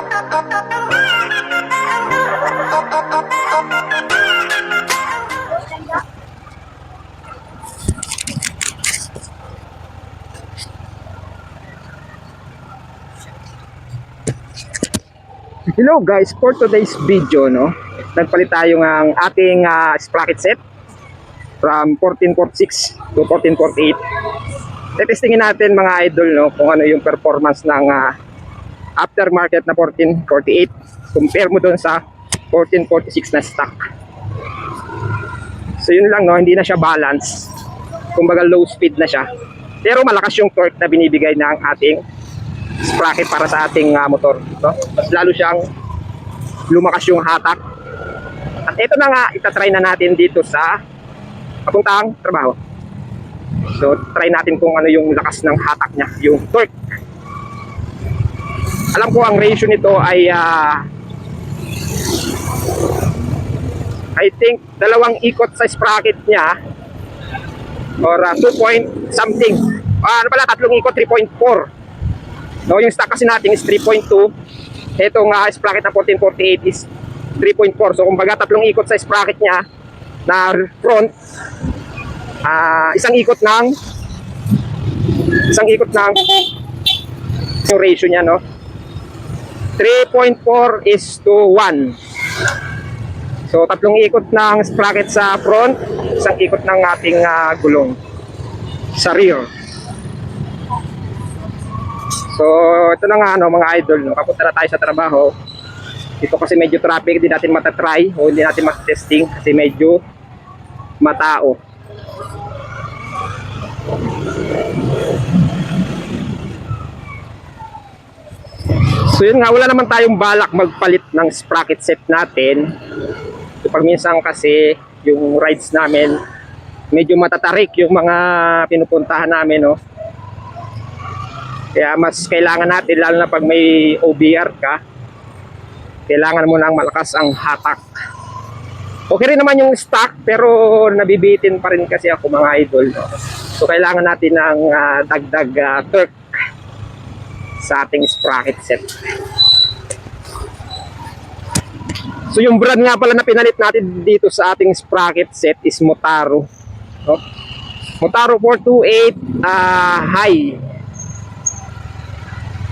Hello guys, for today's video, no, nagpalit tayo ng ating ah, sprocket set from 1446 to 1448. Tetestingin natin mga idol, no, kung ano yung performance ng ah, aftermarket na 1448 compare mo doon sa 1446 na stock. So yun lang, no, hindi na siya balance. Kumbaga low speed na siya. Pero malakas yung torque na binibigay ng ating sprocket para sa ating ah, motor. No? Mas lalo siyang lumakas yung hatak. At ito na nga, itatry na natin dito sa papuntang trabaho. So, try natin kung ano yung lakas ng hatak niya, yung torque. Alam ko ang ratio nito ay ah, I think dalawang ikot sa sprocket niya or 2 point something. Ah, ano pala, tatlong ikot, 3.4. No, yung stock kasi natin is 3.2. Itong uh, sprocket na 1448 is 3.4. So kumbaga tatlong ikot sa sprocket niya na front ah isang ikot ng isang ikot ng yung ratio niya no 3.4 is to 1 so tatlong ikot ng sprocket sa front isang ikot ng ating ah, gulong sa rear So, ito na nga ano, mga idol, no, papunta na tayo sa trabaho. Ito kasi medyo traffic, hindi natin matatry o hindi natin matatesting kasi medyo matao. So yun nga, wala naman tayong balak magpalit ng sprocket set natin. So, pag minsan kasi yung rides namin, medyo matatarik yung mga pinupuntahan namin, no. Kaya mas kailangan natin, lalo na pag may OBR ka, kailangan mo ng malakas ang hatak. Okay rin naman yung stock, pero nabibitin pa rin kasi ako mga idol. No? So kailangan natin ng ah, dagdag ah, torque sa ating sprocket set. So yung brand nga pala na pinalit natin dito sa ating sprocket set is Motaro. No? Motaro 428 ah, high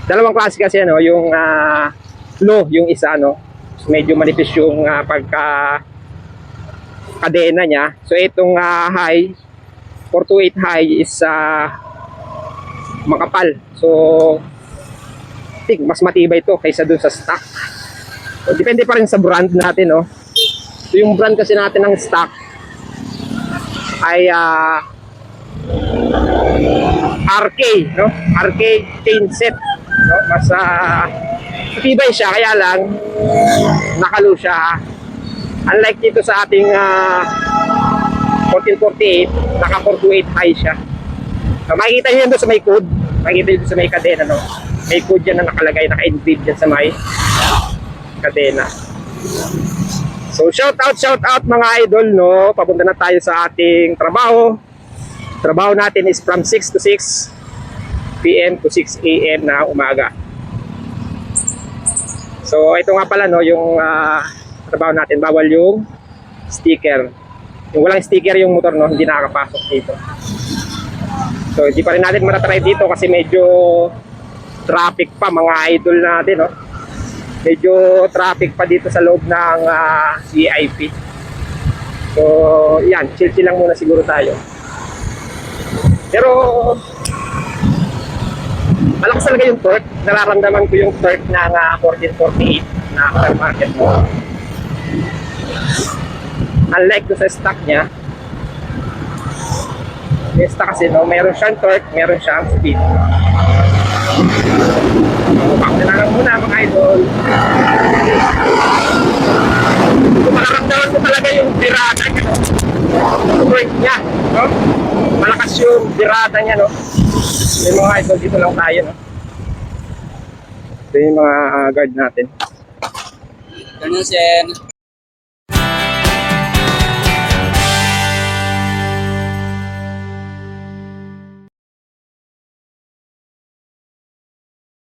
dalawang klase kasi ano, yung ah, low, yung isa ano, medyo manipis yung ah, pagka kadena niya. So itong ah, high 428 high is ah, makapal. So think mas matibay to kaysa dun sa stock. So, depende pa rin sa brand natin, no. So yung brand kasi natin ng stock ay ah, RK, no? RK chain set no? Mas ah, matibay siya kaya lang nakalo siya. Unlike dito sa ating ah, 1448, naka 428 high siya. So, makikita niyo yan doon sa may code. Makikita niyo doon sa may kadena, no? May code yan na nakalagay, naka-engrave dyan sa may kadena. So, shout out, shout out mga idol, no? Papunta na tayo sa ating trabaho. Trabaho natin is from 6 to 6 p.m. to 6 a.m. na umaga. So, ito nga pala, no, yung ah, trabaho natin, bawal yung sticker. Yung walang sticker yung motor, no, hindi nakakapasok dito. So, hindi pa rin natin matatry dito kasi medyo traffic pa mga idol natin, no. Medyo traffic pa dito sa loob ng ah, VIP. So, yan, chill-chill lang muna siguro tayo. Pero, malakas talaga yung torque. Nararamdaman ko yung torque ng uh, 1448 na aftermarket mo. Unlike sa stock niya, stock kasi no, meron siyang torque, meron siyang speed. Lang muna mga idol. Kung makaramdaman ko talaga yung birada niya, no? Torque niya, no? Malakas yung birada niya, no? Yung mga idol, dito lang tayo, no? Ito yung mga ah, guard natin. Ganun, Sen.